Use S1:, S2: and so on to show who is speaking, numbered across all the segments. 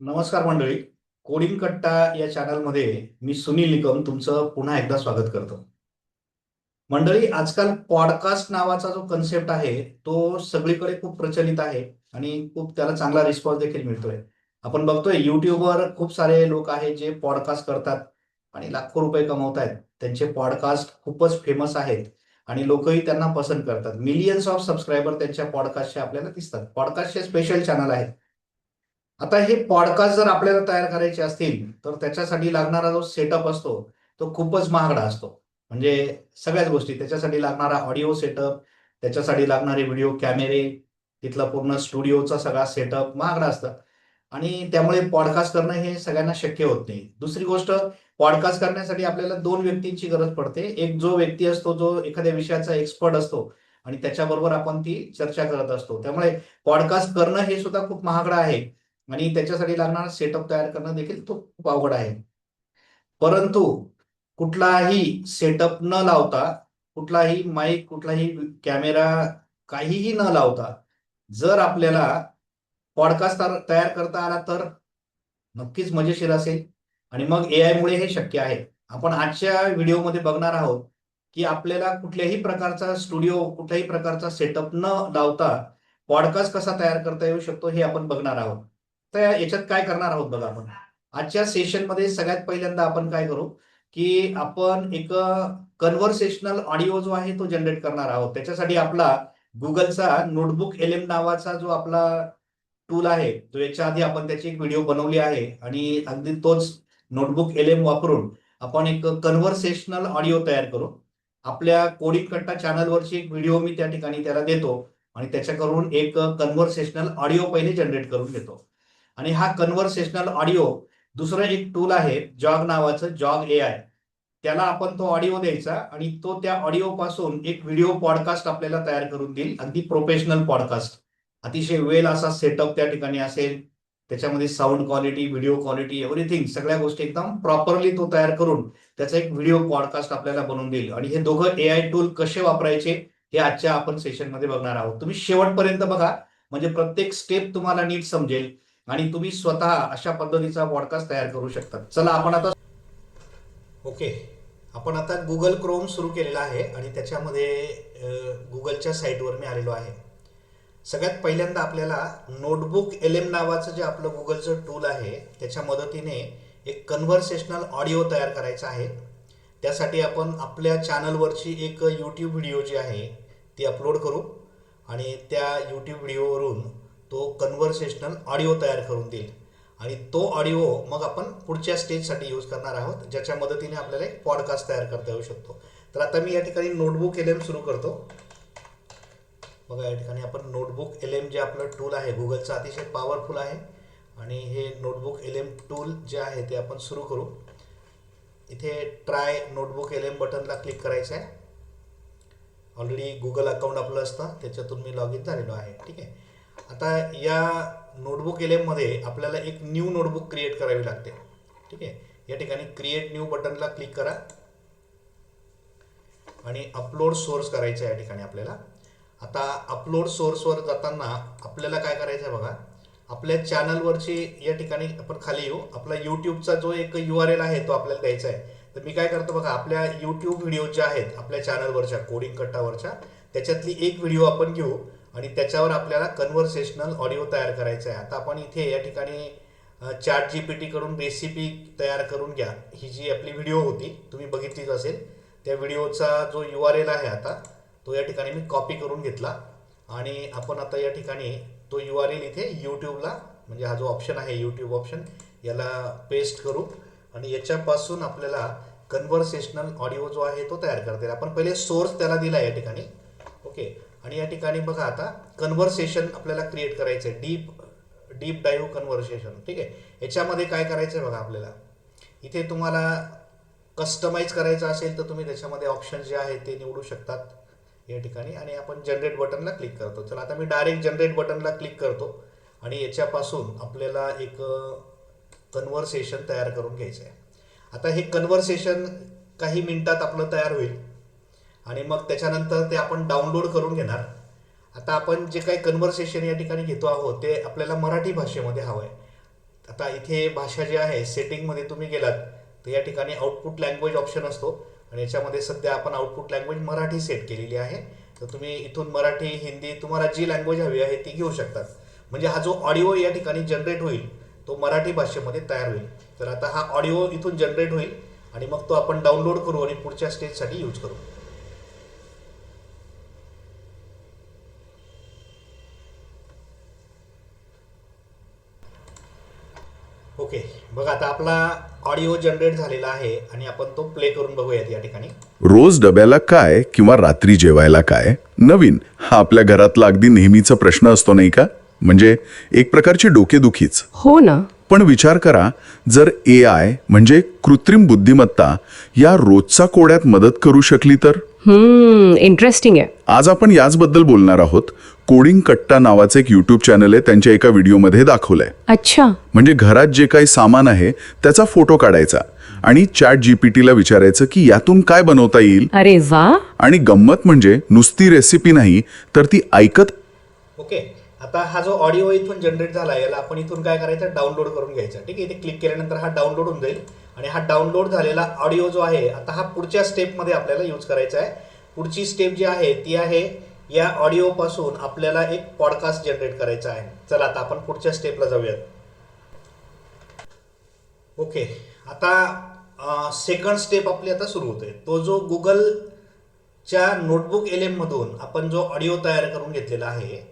S1: नमस्कार मंडळी. कोडिंग कट्टा या चॅनलमध्ये मी सुनील निकम तुमचं पुन्हा एकदा स्वागत करतो. मंडळी आजकाल पॉडकास्ट नावाचा जो कन्सेप्ट आहे तो सगळीकडे खूप प्रचलित आहे आणि खूप त्याला चांगला रिस्पॉन्स देखील मिळतोय. आपण बघतोय युट्यूबवर खूप सारे लोक आहेत जे पॉडकास्ट करतात आणि लाखो रुपये कमवत आहेत त्यांचे पॉडकास्ट खूपच फेमस आहेत आणि लोकही त्यांना पसंत करतात. मिलियन्स ऑफ सबस्क्रायबर त्यांच्या पॉडकास्टचे आपल्याला दिसतात. पॉडकास्टचे स्पेशल चॅनल आहेत. आता हे पॉडकास्ट जर आपल्याला तयार करायचे असतील तर त्याच्यासाठी लागणारा जो सेटअप असतो तो खूपच महागडा असतो. म्हणजे सगळ्याच गोष्टी त्याच्यासाठी लागणारा ऑडिओ सेटअप त्याच्यासाठी लागणारे व्हिडिओ कॅमेरे तिथला पूर्ण स्टुडिओचा सगळा सेटअप महागडा असतं. आणि त्यामुळे पॉडकास्ट करणं हे सगळ्यांना शक्य होत नाही. दुसरी गोष्ट पॉडकास्ट करण्यासाठी आपल्याला दोन व्यक्तींची गरज पडते. एक जो व्यक्ती असतो जो एखाद्या विषयाचा एक्सपर्ट असतो आणि त्याच्याबरोबर आपण ती चर्चा करत असतो. त्यामुळे पॉडकास्ट करणं हे सुद्धा खूप महागडं आहे. आणि त्याच्यासाठी लागणारा सेटअप तयार करणं देखील तो खूप अवघड आहे. परंतु कुठलाही सेटअप न लावता कुठलाही माईक कुठलाही कॅमेरा काहीही न लावता जर आपल्याला पॉडकास्ट तयार करता आला तर नक्कीच मजेशीर असेल. आणि मग ए आय मुळे हे शक्य आहे. आपण आजच्या व्हिडिओमध्ये बघणार आहोत की आपल्याला कुठल्याही प्रकारचा स्टुडिओ कुठल्याही प्रकारचा सेटअप न लावता पॉडकास्ट कसा तयार करता येऊ शकतो हे आपण बघणार आहोत. तर याच्यात काय करणार आहोत बघा आपण. आजच्या सेशनमध्ये सगळ्यात पहिल्यांदा आपण काय करू की आपण एक कन्व्हर्सेशनल ऑडिओ जो आहे तो जनरेट करणार आहोत. त्याच्यासाठी आपला गुगलचा नोटबुक एलएम नावाचा जो आपला टूल आहे तो याच्या आधी आपण त्याची एक व्हिडिओ बनवली आहे. आणि अगदी तोच नोटबुक एलएम वापरून आपण एक कन्व्हर्सेशनल ऑडिओ तयार करू. आपल्या कोडिंग कट्टा चॅनलवरची एक व्हिडिओ मी त्या ठिकाणी त्याला देतो आणि त्याच्याकडून एक कन्व्हर्सेशनल ऑडिओ पहिले जनरेट करून घेतो. आणि हा कन्व्हर्सेशनल ऑडिओ दुसरं एक टूल आहे जॉग नावाचं जॉग ए आय त्याला आपण तो ऑडिओ द्यायचा आणि तो त्या ऑडिओ पासून एक व्हिडिओ पॉडकास्ट आपल्याला तयार करून देईल अगदी प्रोफेशनल पॉडकास्ट अतिशय वेल असा सेटअप त्या ठिकाणी असेल. त्याच्यामध्ये sound quality video quality everything सगळ्या गोष्टी एकदम प्रॉपरली तो तयार करून त्याचा एक व्हिडिओ पॉडकास्ट आपल्याला बनवून देईल. आणि हे दोघं ए आय टूल कसे वापरायचे हे आजच्या आपण सेशनमध्ये बघणार आहोत. तुम्ही शेवटपर्यंत बघा म्हणजे प्रत्येक स्टेप तुम्हाला नीट समजेल. आणि तुम्ही स्वतः अशा पद्धतीचा पॉडकास्ट तयार करू शकता. चला आपण आता ओके आपण आता गुगल क्रोम सुरू केलेला आहे आणि त्याच्यामध्ये गुगलच्या साईटवर मी आलेलो आहे. सगळ्यात पहिल्यांदा आपल्याला नोटबुक एल एम नावाचं जे आपलं गुगलचं टूल आहे त्याच्या मदतीने एक कन्व्हर्सेशनल ऑडिओ तयार करायचा आहे. त्यासाठी आपण आपल्या चॅनलवरची एक यूट्यूब व्हिडिओ जी आहे ती अपलोड करू. आणि त्या यूट्यूब व्हिडिओवरून तो कन्व्हर्सेशनल ऑडिओ तयार करून देईल. आणि तो ऑडिओ मग आपण पुढच्या स्टेजसाठी यूज करणार आहोत ज्याच्या मदतीने आपल्याला एक पॉडकास्ट तयार करता येऊ शकतो. तर आता मी या ठिकाणी नोटबुक एल एम सुरू करतो. बघा या ठिकाणी आपण नोटबुक एल एम जे आपलं टूल आहे गुगलचं अतिशय पॉवरफुल आहे. आणि हे नोटबुक एल एम टूल जे आहे ते आपण सुरू करू. इथे ट्राय नोटबुक एल एम बटनला क्लिक करायचं आहे ऑलरेडी गुगल अकाउंट आपलं असतं त्याच्यातून मी लॉग इन झालेलो आहे. ठीक आहे? आता या नोटबुक एल एममध्ये आपल्याला एक न्यू नोटबुक क्रिएट करावी लागते. ठीक आहे? या ठिकाणी क्रिएट न्यू बटनला क्लिक करा. आणि अपलोड सोर्स करायचं आहे या ठिकाणी आपल्याला. आता अपलोड सोर्सवर जाताना आपल्याला काय करायचं आहे बघा? आपल्या चॅनलवरची या ठिकाणी आपण खाली येऊ. आपला यूट्यूबचा जो एक यू आर एल आहे तो आपल्याला द्यायचा आहे. तर मी काय करतो बघा? आपल्या यूट्यूब व्हिडिओ ज्या आहेत आपल्या चॅनलवरच्या कोडिंग कट्टावरच्या त्याच्यातली एक व्हिडिओ आपण घेऊ. आणि त्याच्यावर आपल्याला कन्व्हर्सेशनल ऑडिओ तयार करायचा आहे. आता आपण इथे या ठिकाणी चॅट जी पी टीकडून रेसिपी तयार करून घ्या. ही जी आपली व्हिडिओ होती तुम्ही बघितलीच असेल. त्या व्हिडिओचा जो यू आर एल आहे आता तो या ठिकाणी मी कॉपी करून घेतला. आणि आपण आता या ठिकाणी तो यू आर एल इथे यूट्यूबला म्हणजे हा जो ऑप्शन आहे यूट्यूब ऑप्शन याला पेस्ट करू. आणि याच्यापासून आपल्याला कन्व्हर्सेशनल ऑडिओ जो आहे तो तयार करता येईल. आपण पहिले सोर्स त्याला दिला या ठिकाणी. ओके आणि या ठिकाणी बघा आता कन्व्हर्सेशन आपल्याला क्रिएट करायचं आहे डीप डीप डाईव्ह कन्व्हर्सेशन ठीक आहे? याच्यामध्ये काय करायचं आहे बघा आपल्याला? इथे तुम्हाला कस्टमाइज करायचं असेल तर तुम्ही त्याच्यामध्ये ऑप्शन जे आहेत ते निवडू शकतात या ठिकाणी. आणि आपण जनरेट बटनला क्लिक करतो. चला आता मी डायरेक्ट जनरेट बटनला क्लिक करतो. आणि याच्यापासून आपल्याला एक कन्व्हर्सेशन तयार करून घ्यायचं आहे आता हे कन्व्हर्सेशन काही मिनटात आपलं तयार होईल. आणि मग त्याच्यानंतर ते आपण डाउनलोड करून घेणार. आता आपण जे काही कन्व्हर्सेशन या ठिकाणी घेतो आहोत ते आपल्याला मराठी भाषेमध्ये हवं आहे आता इथे भाषा जी आहे सेटिंगमध्ये तुम्ही गेलात तर या ठिकाणी आउटपुट लँग्वेज ऑप्शन असतो. आणि याच्यामध्ये सध्या आपण आउटपुट लँग्वेज मराठी सेट केलेली आहे. तर तुम्ही इथून मराठी हिंदी तुम्हाला जी लँग्वेज हवी आहे ती घेऊ शकतात. म्हणजे हा जो ऑडिओ या ठिकाणी जनरेट होईल तो मराठी भाषेमध्ये तयार होईल. तर आता हा ऑडिओ इथून जनरेट होईल आणि मग तो आपण डाउनलोड करू आणि पुढच्या स्टेजसाठी यूज करू ओके बघा आता आपला ऑडिओ जनरेट झालेला आहे आणि आपण तो प्ले करून बघूयात या ठिकाणी.
S2: रोज डब्याला काय किंवा रात्री जेवायला काय? नवीन. हा आपल्या घरातला अगदी नेहमीचा प्रश्न असतो नाही का? म्हणजे एक प्रकारची डोकेदुखीच.
S3: हो ना.
S2: पण विचार करा जर ए आय म्हणजे कृत्रिम बुद्धिमत्ता या रोजचा कोड्यात मदत करू शकली तर?
S3: इंटरेस्टिंग आहे.
S2: आज आपण याचबद्दल बोलणार आहोत. कोडिंग कट्टा नावाचं एक युट्यूब चॅनल आहे त्यांच्या एका व्हिडिओमध्ये दाखवलंय.
S3: अच्छा.
S2: म्हणजे घरात जे काही सामान आहे त्याचा फोटो काढायचा. आणि चॅट जीपीटीला विचारायचं की यातून काय बनवता येईल?
S3: अरे वा.
S2: आणि गंमत म्हणजे नुसती रेसिपी नाही तर ती ऐकत
S1: ओके आता हा जो ऑडिओ इथून जनरेट झाला याला आपण इथून काय करायचं? डाउनलोड करून घ्यायचा. ठीक आहे? इथे क्लिक केल्यानंतर हा डाउनलोड होऊन जाईल. आणि हा डाउनलोड झालेला ऑडिओ जो आहे आता हा पुढच्या स्टेपमध्ये आपल्याला यूज करायचा आहे. पुढची स्टेप जी आहे ती आहे या ऑडिओपासून आपल्याला एक पॉडकास्ट जनरेट करायचा आहे. चला आता आपण पुढच्या स्टेपला जाऊयात. ओके आता सेकंड स्टेप आपली आता सुरू होते. तो जो गुगलच्या नोटबुक एल एममधून आपण जो ऑडिओ तयार करून घेतलेला आहे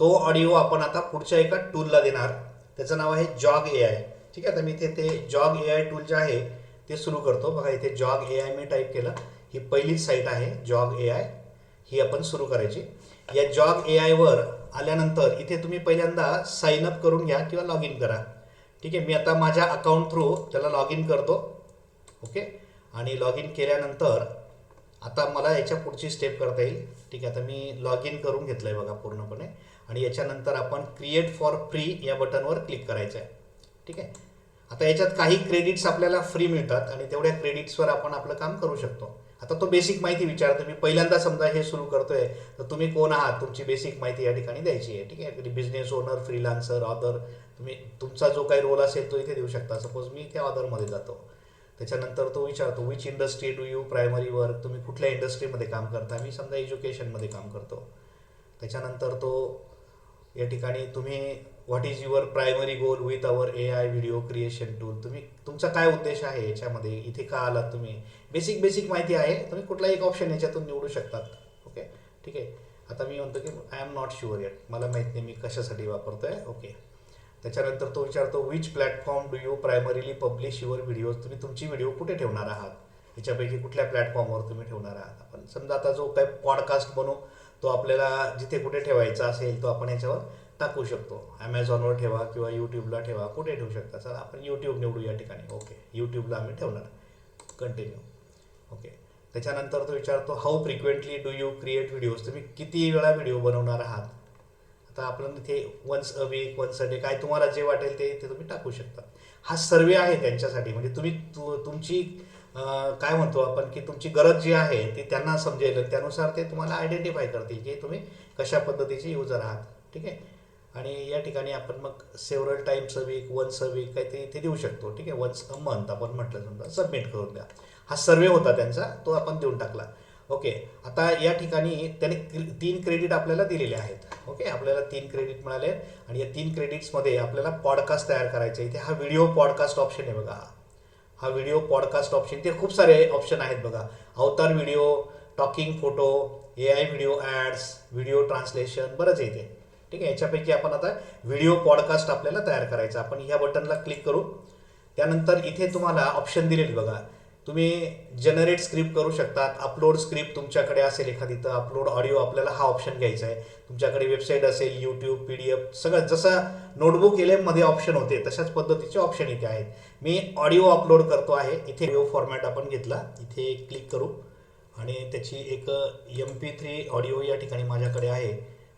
S1: तो ऑडिओ आपण आता पुढच्या एका टूलला देणार. त्याचं नाव आहे जॉग ए आय ठीक आहे? तर मी इथे ते जॉग ए आय टूल जे आहे ते सुरू करतो. बघा इथे जॉग ए आय मी टाईप केलं. ही पहिलीच साईट आहे जॉग ए आय ही आपण सुरू करायची. या जॉग ए आयवर आल्यानंतर इथे तुम्ही पहिल्यांदा साइन अप करून घ्या किंवा लॉग इन करा. ठीक आहे? मी आता माझ्या अकाउंट थ्रू त्याला लॉग इन करतो. ओके? आणि लॉग इन केल्यानंतर आता मला याच्या पुढची स्टेप करता येईल. ठीक आहे? आता मी लॉग इन करून घेतलं आहे बघा पूर्णपणे. आणि याच्यानंतर आपण क्रिएट फॉर फ्री या बटनवर क्लिक करायचं आहे. ठीक आहे? आता याच्यात काही क्रेडिट्स आपल्याला फ्री मिळतात आणि तेवढ्या क्रेडिट्सवर आपण आपलं काम करू शकतो. आता तो बेसिक माहिती विचारतो मी पहिल्यांदा समजा हे सुरू करतोय तर तुम्ही कोण आहात? तुमची बेसिक माहिती या ठिकाणी द्यायची आहे. ठीक आहे? बिझनेस ओनर फ्रीलान्सर ऑदर तुम्ही तुमचा जो काही रोल असेल तो इथे देऊ शकता. सपोज मी त्या ऑदरमध्ये जातो. त्याच्यानंतर तो विचारतो which industry do you primary work तुम्ही कुठल्या इंडस्ट्रीमध्ये काम करता? मी समजा एज्युकेशनमध्ये काम करतो. त्याच्यानंतर तो या ठिकाणी तुम्ही what is your primary goal with our A I video creation tool तुम्ही तुमचा काय उद्देश आहे याच्यामध्ये? इथे का आलात तुम्ही? बेसिक बेसिक माहिती आहे. तुम्ही कुठलाही एक ऑप्शन याच्यातून निवडू शकतात. ओके ठीक आहे? आता मी म्हणतो की I am not sure yet मला माहीत नाही मी कशासाठी वापरतो आहे ओके त्याच्यानंतर तो विचारतो which platform do you primarily publish your videos तुम्ही तुमची व्हिडिओ कुठे ठेवणार आहात? याच्यापैकी कुठल्या प्लॅटफॉर्मवर तुम्ही ठेवणार आहात? आपण समजा आता जो काही पॉडकास्ट बनवू तो आपल्याला जिथे कुठे ठेवायचा असेल तो आपण याच्यावर टाकू शकतो. ॲमेझॉनवर ठेवा किंवा यूट्यूबला ठेवा कुठे ठेवू शकता. सर आपण यूट्यूब निवडू या ठिकाणी. ओके यूट्यूबला आम्ही ठेवणार. कंटिन्यू ओके त्याच्यानंतर तो विचारतो how frequently do you create videos तुम्ही किती वेळा व्हिडिओ बनवणार आहात? आता आपण इथे once a week once a day काय तुम्हाला जे वाटेल ते ते तुम्ही टाकू शकता. हा सर्वे आहे त्यांच्यासाठी. म्हणजे तुम्ही तु तुमची काय म्हणतो आपण की तुमची गरज जी आहे ती त्यांना समजेल. त्यानुसार ते तुम्हाला आयडेंटिफाय करतील की तुम्ही कशा पद्धतीचे युजर आहात. ठीक आहे? आणि या ठिकाणी आपण मग several times a week once a week काहीतरी ते इथे देऊ शकतो. ठीक आहे? वन्स अ मंथ आपण म्हटलं समजा सबमिट करून द्या. हा सर्वे होता त्यांचा तो आपण देऊन टाकला. ओके? आता या ठिकाणी त्याने तीन क्रेडिट आपल्याला दिलेले आहेत. ओके? आपल्याला तीन क्रेडिट मिळाले आणि या तीन क्रेडिट्समध्ये आपल्याला पॉडकास्ट तयार करायचे इथे हा व्हिडिओ पॉडकास्ट ऑप्शन आहे बघा. हा व्हिडिओ पॉडकास्ट ऑप्शन ते खूप सारे ऑप्शन आहेत बघा. Avatar video talking photo A I video ads video translation बरंच येते ठीक आहे याच्यापैकी आपण आता व्हिडिओ पॉडकास्ट आपल्याला तयार करायचा. आपण ह्या बटनला क्लिक करू. त्यानंतर इथे तुम्हाला ऑप्शन दिलेत बघा. तुम्ही जनरेट स्क्रिप्ट करू शकतात. अपलोड स्क्रिप्ट तुमच्याकडे असेल एखादी तर अपलोड ऑडिओ आपल्याला हा ऑप्शन घ्यायचा आहे. तुमच्याकडे वेबसाईट असेल यूट्यूब पी डी एफ सगळं. जसं नोटबुकमध्ये ऑप्शन होते तशाच पद्धतीचे ऑप्शन इथे आहेत. मी ऑडिओ अपलोड करतो आहे. इथे ऑडिओ फॉर्मॅट आपण घेतला. इथे क्लिक करू. आणि त्याची एक एम पी थ्री ऑडिओ या ठिकाणी माझ्याकडे आहे.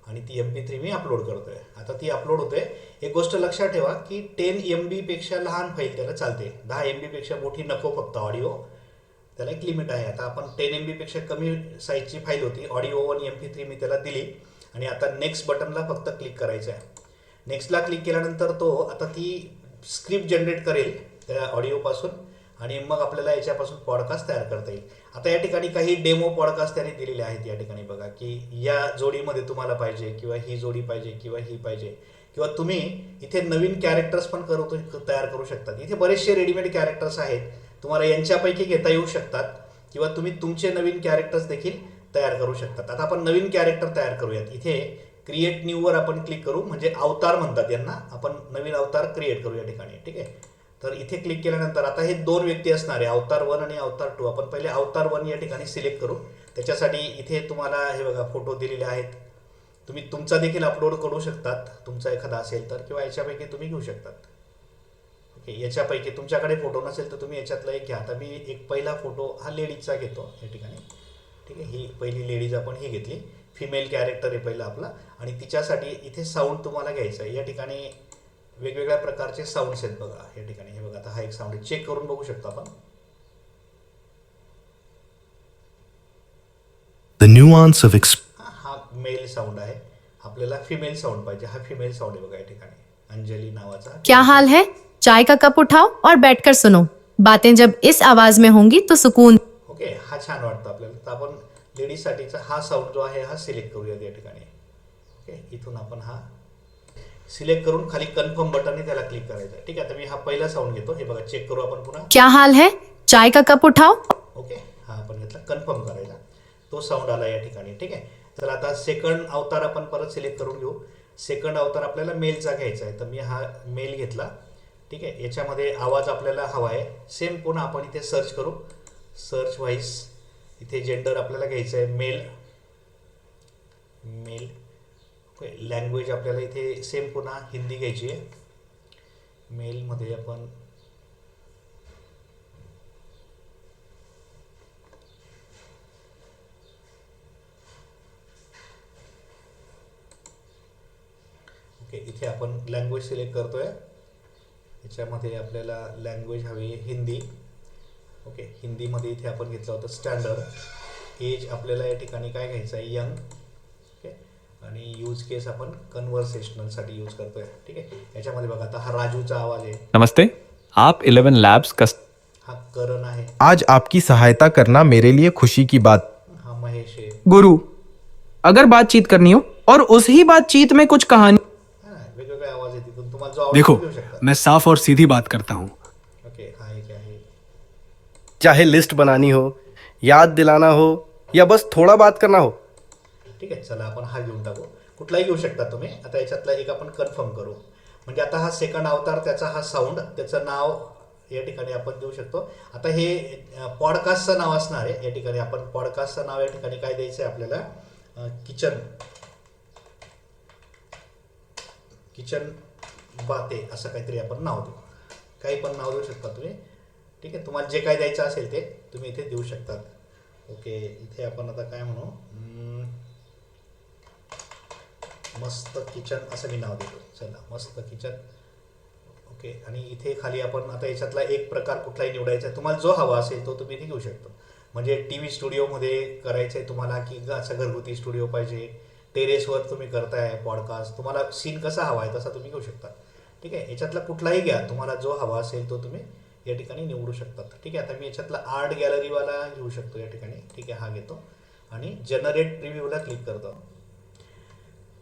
S1: आणि ती एम पी थ्री मी अपलोड करतो आहे आता ती अपलोड होते एक गोष्ट लक्षात ठेवा की टेन एम बीपेक्षा लहान फाईल त्याला चालते. दहा एम बीपेक्षा मोठी नको फक्त ऑडिओ त्याला एक लिमिट आहे. आता आपण टेन एम बीपेक्षा कमी साईजची फाईल होती. ऑडिओ आणि एम पी थ्री मी त्याला दिली. आणि आता नेक्स्ट बटनला फक्त क्लिक करायचं आहे नेक्स्टला क्लिक केल्यानंतर तो आता ती स्क्रिप्ट जनरेट करेल. त्या ऑडिओपासून आणि मग आपल्याला याच्यापासून पॉडकास्ट तयार करता येईल. आता या ठिकाणी काही डेमो पॉडकास्ट त्यांनी दिलेले आहेत या ठिकाणी बघा की या जोडीमध्ये तुम्हाला पाहिजे किंवा ही जोडी पाहिजे किंवा ही पाहिजे किंवा तुम्ही इथे नवीन कॅरेक्टर्स पण करू तयार करू शकतात. इथे बरेचसे रेडीमेड कॅरेक्टर्स आहेत. तुम्हाला यांच्यापैकी घेता येऊ शकतात किंवा तुम्ही तुमचे नवीन कॅरेक्टर्स देखील तयार करू शकतात. आता आपण नवीन कॅरेक्टर तयार करूयात. इथे क्रिएट न्यूवर आपण क्लिक करू म्हणजे अवतार म्हणतात यांना. आपण नवीन अवतार क्रिएट करू या ठिकाणी. ठीक आहे? तर इथे क्लिक केल्यानंतर आता हे दोन व्यक्ती असणार आहे अवतार वन आणि अवतार टू आपण पहिले अवतार वन या ठिकाणी सिलेक्ट करू. त्याच्यासाठी इथे तुम्हाला हे बघा फोटो दिलेले आहेत. तुम्ही तुमचा देखील अपलोड करू शकतात. तुमचा एखादा असेल तर किंवा याच्यापैकी तुम्ही घेऊ शकतात. ओके याच्यापैकी तुमच्याकडे फोटो नसेल तर तुम्ही याच्यातला एक घ्या. आता मी एक पहिला फोटो हा लेडीजचा घेतो या ठिकाणी. ठीक आहे ही पहिली लेडीज आपण ही घेतली. फिमेल कॅरेक्टर आहे पहिला आपला. आणि तिच्यासाठी इथे साऊंड तुम्हाला घ्यायचा आहे. या ठिकाणी वेगवेगळ्या प्रकारचे साऊंड्स आहेत बघा. या ठिकाणी हे बघा आता हा एक साऊंड चेक करून बघू शकतो आपण.
S4: The nuance of exp-
S1: हा मेल साऊंड आहे. आपल्याला फिमेल साऊंड पाहिजे. हा फिमेल साऊंड आहे बघा या ठिकाणी. अंजली नावाचा.
S5: क्या हाल है? चाय का कप उठाओ और बैठकर सुनो. बातें जब इस आवाज़ में होंगी तो सुकून.
S1: ओके हा छान वाटतं आपल्याला. तर आपण लेडीजसाठीचा हा साऊंड जो आहे हा सिलेक्ट करूयात या ठिकाणी. ओके इथून आपण हा सिलेक्ट करून खाली कन्फर्म बटनने त्याला क्लिक करायचं. ठीक आहे आता मी हा पहिला साऊंड घेतो. हे बघा चेक करू आपण पुन्हा.
S5: क्या हाल है? चाय का कप उठाओ?
S1: ओके हा आपण घेतला. कन्फर्म करायचा तो साऊंड आला या ठिकाणी. ठीक आहे तर आता सेकंड अवतार आपण परत सिलेक्ट करून घेऊ. सेकंड अवतार आपल्याला मेलचा घ्यायचा आहे. तर मी हा मेल घेतला. ठीक आहे याच्यामध्ये आवाज आपल्याला हवा आहे. सेम पुन्हा आपण इथे सर्च करू. सर्च व्हाईस इथे जेंडर आपल्याला घ्यायचं आहे. मेल मेल लँग्वेज आपल्याला इथे सेम पुन्हा हिंदी घ्यायची आहे. मेलमध्ये आपण ओके इथे आपण लँग्वेज सिलेक्ट करतोय. याच्यामध्ये आपल्याला लँग्वेज हवी आहे हिंदी. ओके हिंदीमध्ये इथे आपण घेतलं होतं स्टँडर्ड एज आपल्याला या ठिकाणी काय घ्यायचं आहे? यंग आणि यूज़ केस आपण कन्व्हर्सेशनलसाठी यूज़ करतोय. ठीक आहे? याच्यामध्ये बघा आता हा राजूचा आवाज़ आहे.
S6: नमस्ते. आप 11 लैब्स कस्ट
S1: हा करण आहे.
S7: आज आपकी सहायता करना मेरे लिए खुशी की बात।
S1: हा महेश आहे.
S8: गुरु अगर बातचीत करनी हो और उस ही बातचीत में कुछ कहानी
S1: हा वेगवेगळे आवाज़ आहे तिथून तुम्हाला जो आवडेल
S9: देखो
S1: तो घेऊ शकता.
S9: मैं साफ़ और सीधी बात करता हूँ।
S1: ओके हा एक आहे
S4: चाहे लिस्ट बनानी हो याद दिलाना हो या बस थोड़ा बात करना हो।
S1: ठीक आहे चला आपण हा घेऊन टाकू. कुठलाही घेऊ शकता तुम्ही. आता याच्यातला एक आपण कन्फर्म करू. म्हणजे आता हा सेकंड अवतार त्याचा हा साऊंड त्याचं नाव या ठिकाणी आपण देऊ शकतो. आता हे पॉडकास्टचं नाव असणार आहे या ठिकाणी. आपण पॉडकास्टचं नाव या ठिकाणी काय द्यायचं आहे आपल्याला? किचन किचन बाते असं काहीतरी आपण नाव देऊ. काही पण नाव देऊ शकता तुम्ही. ठीक आहे तुम्हाला जे काय द्यायचं असेल ते तुम्ही इथे देऊ शकतात. ओके इथे आपण आता काय म्हणू? मस्त किचन असं मी नाव देतो. चला मस्त किचन ओके आणि इथे खाली आपण आता याच्यातला एक प्रकार कुठलाही निवडायचा आहे. तुम्हाला जो हवा असेल तो तुम्ही इथे घेऊ शकतो. म्हणजे टी व्ही स्टुडिओमध्ये करायचं आहे तुम्हाला की असं घरगुती स्टुडिओ पाहिजे. टेरेसवर तुम्ही करताय पॉडकास्ट तुम्हाला सीन कसा हवा आहे तसा तुम्ही घेऊ शकता. ठीक आहे? याच्यातला कुठलाही घ्या. तुम्हाला जो हवा असेल तो तुम्ही या ठिकाणी निवडू शकतात ठीक आहे? आता मी याच्यातला आर्ट गॅलरीवाला घेऊ शकतो या ठिकाणी. ठीक आहे? हा घेतो. आणि जनरेट प्रिव्ह्यूला क्लिक करतो.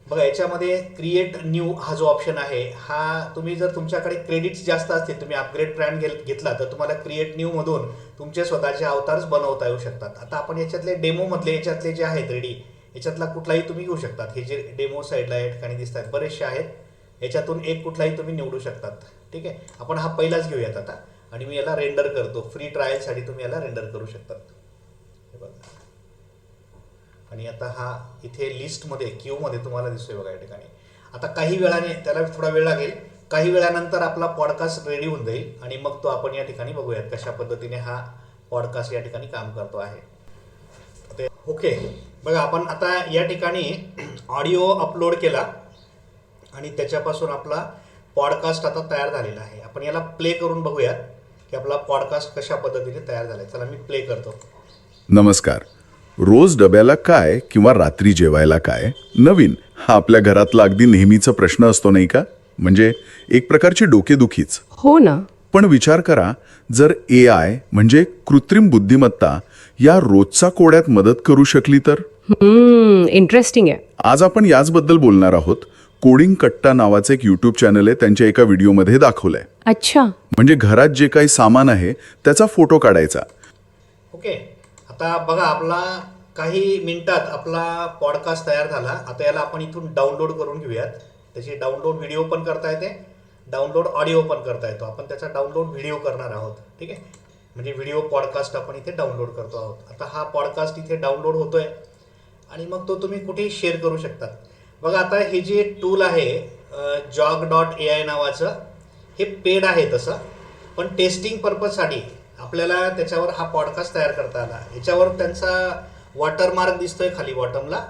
S1: बघा याच्यामध्ये क्रिएट न्यू हा जो ऑप्शन आहे हा तुम्ही जर तुमच्याकडे क्रेडिट्स जास्त असतील तुम्ही अपग्रेड प्लॅन घेतला तर तुम्हाला क्रिएट न्यू मधून तुमचे स्वतःचे अवतार्स बनवता येऊ शकतात. आता आपण याच्यातले डेमो मधले याच्यातले जे आहेत रेडी याच्यातला कुठलाही तुम्ही घेऊ शकतात. हे जे डेमो साईडला या ठिकाणी दिसत आहेत बरेचसे आहेत याच्यातून एक कुठलाही तुम्ही निवडू शकतात. ठीक आहे? आपण हा पहिलाच घेऊयात आता. आणि मी याला रेंडर करतो. फ्री ट्रायलसाठी तुम्ही याला रेंडर करू शकतात. हे बघा. आणि आता हा इथे लिस्टमध्ये क्यूमध्ये तुम्हाला दिसतोय बघा या ठिकाणी. आता काही वेळाने त्याला थोडा वेळ लागेल. काही वेळानंतर आपला पॉडकास्ट रेडी होऊन जाईल आणि मग तो आपण या ठिकाणी बघूयात कशा पद्धतीने हा पॉडकास्ट या ठिकाणी काम करतो आहे. ओके बघा आपण आता या ठिकाणी ऑडिओ अपलोड केला आणि त्याच्यापासून आपला पॉडकास्ट आता तयार झालेला आहे. आपण याला प्ले करून बघूयात की आपला पॉडकास्ट कशा पद्धतीने तयार झाला चला मी प्ले करतो.
S2: नमस्कार. रोज डब्याला काय किंवा रात्री जेवायला काय? नवीन. हा आपल्या घरातला अगदी नेहमीचा प्रश्न असतो नाही का? म्हणजे एक प्रकारची डोकेदुखीच
S3: हो ना.
S2: पण विचार करा जर ए आय म्हणजे कृत्रिम बुद्धिमत्ता या रोजचा कोड्यात मदत करू शकली तर?
S3: हम्म इंटरेस्टिंग आहे.
S2: आज आपण याचबद्दल बोलणार आहोत. कोडिंग कट्टा नावाचे एक यूट्यूब चॅनल आहे त्यांच्या एका व्हिडिओमध्ये दाखवलंय.
S3: अच्छा.
S2: म्हणजे घरात जे काही सामान आहे त्याचा फोटो काढायचा.
S1: ओके आता बघा आपला काही मिनिटात आपला पॉडकास्ट तयार झाला. आता याला आपण इथून डाउनलोड करून घेऊयात. त्याची डाउनलोड व्हिडिओ पण करता येते. डाउनलोड ऑडिओ पण करता येतो. आपण त्याचा डाउनलोड व्हिडिओ करणार आहोत. ठीक आहे? म्हणजे व्हिडिओ पॉडकास्ट आपण इथे डाउनलोड करतो आहोत. आता हा पॉडकास्ट इथे डाउनलोड होतो आहे आणि मग तो तुम्ही कुठेही शेअर करू शकतात. बघा आता हे जे टूल आहे जॉग डॉट ए आय नावाचं हे पेड आहे तसं. पण टेस्टिंग पर्पजसाठी आपल्याला त्याच्यावर हा पॉडकास्ट तयार करता आला. याच्यावर त्यांचा वॉटरमार्क दिसतोय खाली बॉटमला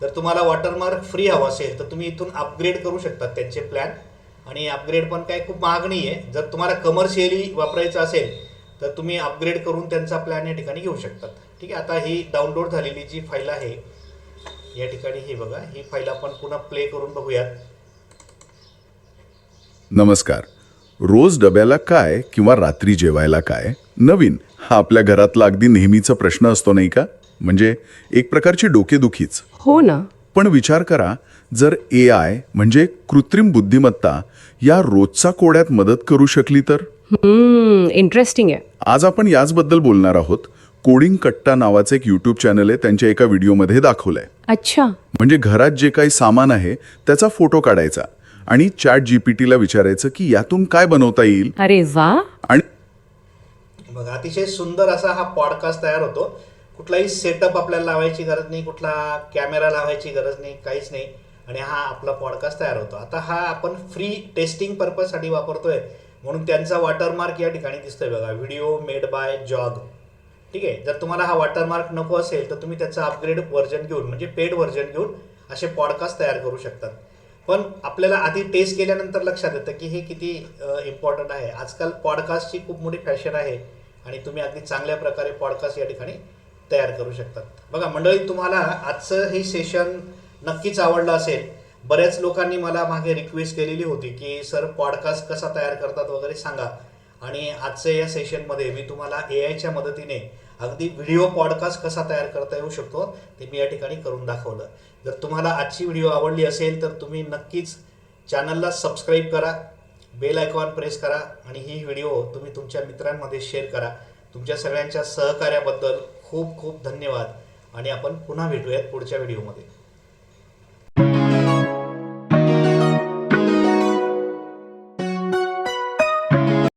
S1: जर तुम्हाला वॉटरमार्क फ्री हवा असेल तर तुम्ही इथून अपग्रेड करू शकतात त्यांचे प्लॅन आणि अपग्रेड पण काय खूप महाग नाही आहे जर तुम्हाला कमर्शियली वापरायचं असेल तर तुम्ही अपग्रेड करून त्यांचा प्लॅन या ठिकाणी घेऊ शकतात ठीक आहे आता ही डाउनलोड झालेली जी फाईल आहे या ठिकाणी हे बघा ही फाईल आपण पुन्हा प्ले करून बघूयात.
S2: नमस्कार. रोज डब्याला काय किंवा रात्री जेवायला काय? नवीन हा आपल्या घरातला अगदी नेहमीचा प्रश्न असतो नाही का? म्हणजे एक प्रकारची डोकेदुखीच.
S3: हो ना.
S2: पण विचार करा जर ए आय म्हणजे कृत्रिम बुद्धिमत्ता या रोजचा कोड्यात मदत करू शकली तर?
S3: हम्म इंटरेस्टिंग आहे.
S2: आज आपण याचबद्दल बोलणार आहोत. कोडिंग कट्टा नावाचे एक यूट्यूब चॅनल आहे त्यांच्या एका व्हिडिओमध्ये दाखवलंय.
S3: अच्छा.
S2: म्हणजे घरात जे काही सामान आहे त्याचा फोटो काढायचा आणि चॅट जीपीटीला विचारायचं की यातून काय बनवता येईल?
S3: अरे वा.
S2: आणि
S1: बघा अतिशय सुंदर असा हा पॉडकास्ट तयार होतो. कुठलाही सेटअप आपल्याला लावायची गरज नाही कुठला कॅमेरा लावायची गरज नाही काहीच नाही. आणि हा आपला पॉडकास्ट तयार होतो. आता हा आपण फ्री टेस्टिंग पर्पजसाठी वापरतोय म्हणून त्यांचा वॉटरमार्क या ठिकाणी दिसतोय बघा. व्हिडिओ मेड बाय जॉग ठीक आहे? जर तुम्हाला हा वॉटरमार्क नको असेल तर तुम्ही त्याचं अपग्रेड व्हर्जन घेऊन म्हणजे पेड व्हर्जन घेऊन असे पॉडकास्ट तयार करू शकतात पण आपल्याला आधी टेस्ट केल्यानंतर लक्षात येतं की हे किती इम्पॉर्टंट आहे. आजकाल पॉडकास्टची खूप मोठी फॅशन आहे. आणि तुम्ही अगदी चांगल्या प्रकारे पॉडकास्ट या ठिकाणी तयार करू शकतात. बघा मंडळी तुम्हाला आजचं हे सेशन नक्कीच आवडलं असेल. बऱ्याच लोकांनी मला मागे रिक्वेस्ट केलेली होती की सर पॉडकास्ट कसा तयार करतात वगैरे सांगा. आणि आजच्या या सेशनमध्ये मी तुम्हाला ए आयच्या मदतीने अगदी व्हिडिओ पॉडकास्ट कसा तयार करता येऊ शकतो ते मी या ठिकाणी करून दाखवलं. जर तुम्हाला आजची व्हिडिओ आवडली असेल तर तुम्ही नक्कीच चॅनलला सबस्क्राईब करा. बेल आयकॉन प्रेस करा आणि ही व्हिडिओ तुम्ही तुमच्या मित्रांमध्ये शेअर करा. तुमच्या सगळ्यांच्या सहकार्याबद्दल खूप खूप धन्यवाद. आणि आपण पुन्हा भेटूयात पुढच्या व्हिडिओमध्ये.